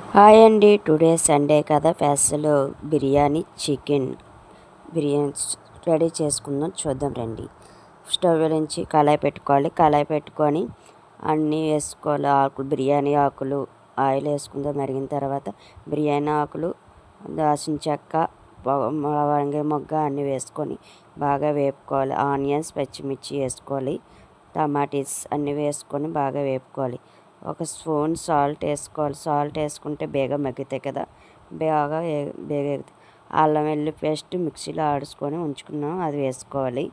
Hi అండి. Today Sunday కదా special biryani chicken biryani ready చేసుకుందాం. చూద్దాం రండి. స్టవ్ నుంచి కళాయి పెట్టుకోవాలి. కళాయి పెట్టుకొని అన్నీ వేసుకోవాలి. ఆకులు బిర్యానీ ఆకులు ఆయిల్ వేసుకుందాం. మరిగిన తర్వాత బిర్యానీ ఆకులు దాసిన చెక్క వంగే మొగ్గ అన్నీ వేసుకొని బాగా వేపుకోవాలి. ఆనియన్స్ పచ్చిమిర్చి వేసుకోవాలి. టమాటీస్ అన్నీ వేసుకొని బాగా వేపుకోవాలి. ఒక స్పూన్ సాల్ట్ వేసుకోవాలి. సాల్ట్ వేసుకుంటే బేగ మగ్గుతాయి కదా. బాగా బేగ అల్లం వెల్లుల్లి పేస్ట్ మిక్సీలో ఆడుచుకొని ఉంచుకున్నాం. అది వేసుకోవాలి.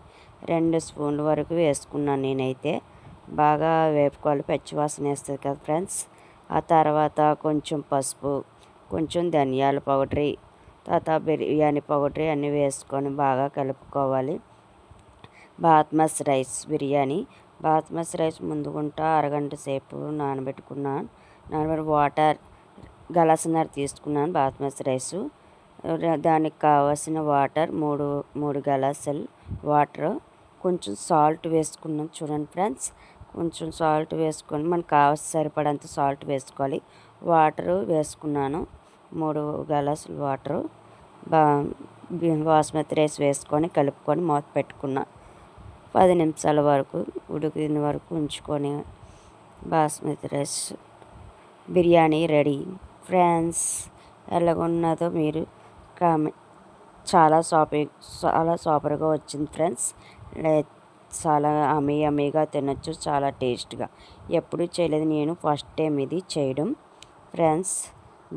రెండు స్పూన్ల వరకు వేసుకున్నాను నేనైతే. బాగా వేపుకోవాలి. పచ్చివాసన వేస్తుంది కదా ఫ్రెండ్స్. ఆ తర్వాత కొంచెం పసుపు కొంచెం ధనియాల పౌడరీ తర్వాత బిర్యానీ పౌడరీ అన్నీ వేసుకొని బాగా కలుపుకోవాలి. బాత్మస్ రైస్ బిర్యానీ బాస్మతి రైస్ ముందుకుంటా అరగంట సేపు నానబెట్టుకున్నాను నానబెట్టి వాటర్ గలాసన్నర తీసుకున్నాను బాస్మతి రైసు దానికి కావాల్సిన వాటర్ మూడు మూడు గలాసులు వాటర్. కొంచెం సాల్ట్ వేసుకున్నాను చూడండి ఫ్రెండ్స్. కొంచెం సాల్ట్ వేసుకొని మనకు కావాల్సిన సరిపడంత సాల్ట్ వేసుకోవాలి. వాటరు వేసుకున్నాను మూడు గలాసులు వాటరు. బా బాస్మతి రైస్ వేసుకొని కలుపుకొని మూత పెట్టుకున్నాను పది నిమిషాల వరకు ఉడికిన వరకు ఉంచుకొని basmati rice biryani ready. Friends ఎలాగున్నదో మీరు కామె చాలా సాపి చాలా సూపర్గా వచ్చింది ఫ్రెండ్స్. చాలా అమీ అమీగా తినొచ్చు చాలా టేస్ట్గా. ఎప్పుడు చేయలేదు నేను ఫస్ట్ టైం ఇది చేయడం. ఫ్రెండ్స్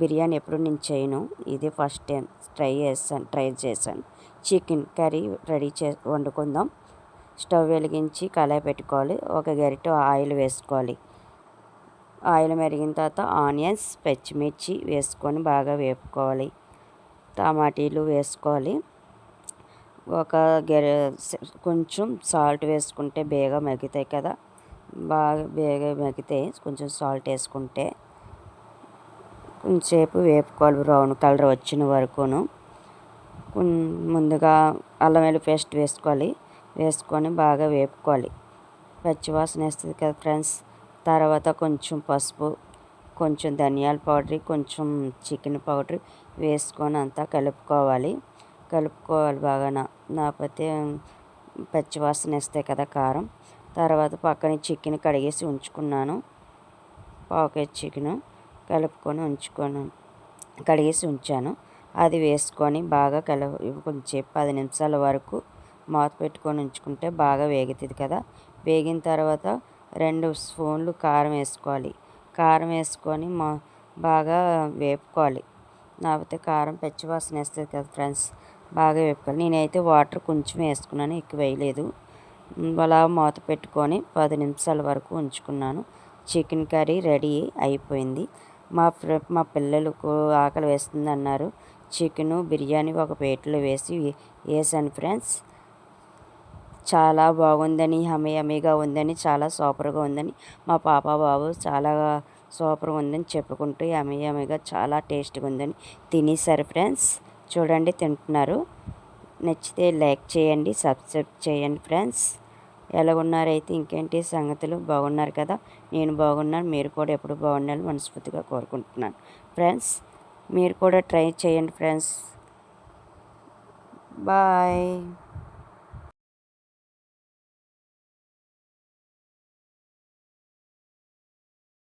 బిర్యానీ ఎప్పుడు నేను చేయను ఇది ఫస్ట్ టైం ట్రై చేస్తాను ట్రై చేశాను. చికెన్ కర్రీ రెడీ చే వండుకుందాం. స్టవ్ వెలిగించి కళాయి పెట్టుకోవాలి. ఒక గరిట ఆయిల్ వేసుకోవాలి. ఆయిల్ మెరిగిన తర్వాత ఆనియన్స్ పచ్చిమిర్చి వేసుకొని బాగా వేపుకోవాలి. టమాటీలు వేసుకోవాలి. ఒక గెర కొంచెం సాల్ట్ వేసుకుంటే బేగా మగ్గుతాయి కదా. బాగా బేగా మగ్గితే కొంచెం సాల్ట్ వేసుకుంటే కొంచెంసేపు వేపుకోవాలి. బ్రౌన్ కలర్ వచ్చిన వరకును. ముందుగా అల్లం వెల్లుల్లి పేస్ట్ వేసుకోవాలి. వేసుకొని బాగా వేపుకోవాలి. పచ్చివాసన వేస్తుంది కదా ఫ్రెండ్స్. తర్వాత కొంచెం పసుపు కొంచెం ధనియాల పౌడర్ కొంచెం చికెన్ పౌడర్ వేసుకొని అంతా కలుపుకోవాలి. కలుపుకోవాలి బాగా నాకపోతే పచ్చివాసన వేస్తాయి కదా కారం. తర్వాత పక్కన చికెన్ కడిగేసి ఉంచుకున్నాను. పాకెట్ చికెన్ కలుపుకొని ఉంచుకొని కడిగేసి ఉంచాను. అది వేసుకొని బాగా కల కొంచెం పది నిమిషాల వరకు మూత పెట్టుకొని ఉంచుకుంటే బాగా వేగుతుంది కదా. వేగిన తర్వాత రెండు స్పూన్లు కారం వేసుకోవాలి. కారం వేసుకొని మా బాగా వేపుకోవాలి. లేకపోతే కారం పచ్చివాసన వేస్తుంది కదా ఫ్రెండ్స్ బాగా వేపుకోవాలి. నేనైతే వాటర్ కొంచెం వేసుకున్నాను ఎక్కువ వేయలేదు. అలా మూత పెట్టుకొని పది నిమిషాల వరకు ఉంచుకున్నాను. చికెన్ కర్రీ రెడీ అయిపోయింది. మా మా పిల్లలకు ఆకలి వేస్తుంది అన్నారు చికెను బిర్యానీ ఒక ప్లేట్లో వేసి వేసాను ఫ్రెండ్స్. చాలా బాగుందని హమీ హమీగా ఉందని చాలా సూపర్గా ఉందని మా పాప బాబు చాలా సూపర్గా ఉందని చెప్పుకుంటూ యమీ యమీగా చాలా టేస్ట్గా ఉందని తినేసారు ఫ్రెండ్స్. చూడండి తింటున్నారు. నచ్చితే లైక్ చేయండి సబ్స్క్రైబ్ చేయండి ఫ్రెండ్స్. ఎలాగున్నారైతే ఇంకేంటి సంగతులు? బాగున్నారు కదా? నేను బాగున్నాను మీరు కూడా ఎప్పుడు బాగుండాలని మనస్ఫూర్తిగా కోరుకుంటున్నాను. ఫ్రెండ్స్ మీరు కూడా ట్రై చేయండి ఫ్రెండ్స్. బాయ్.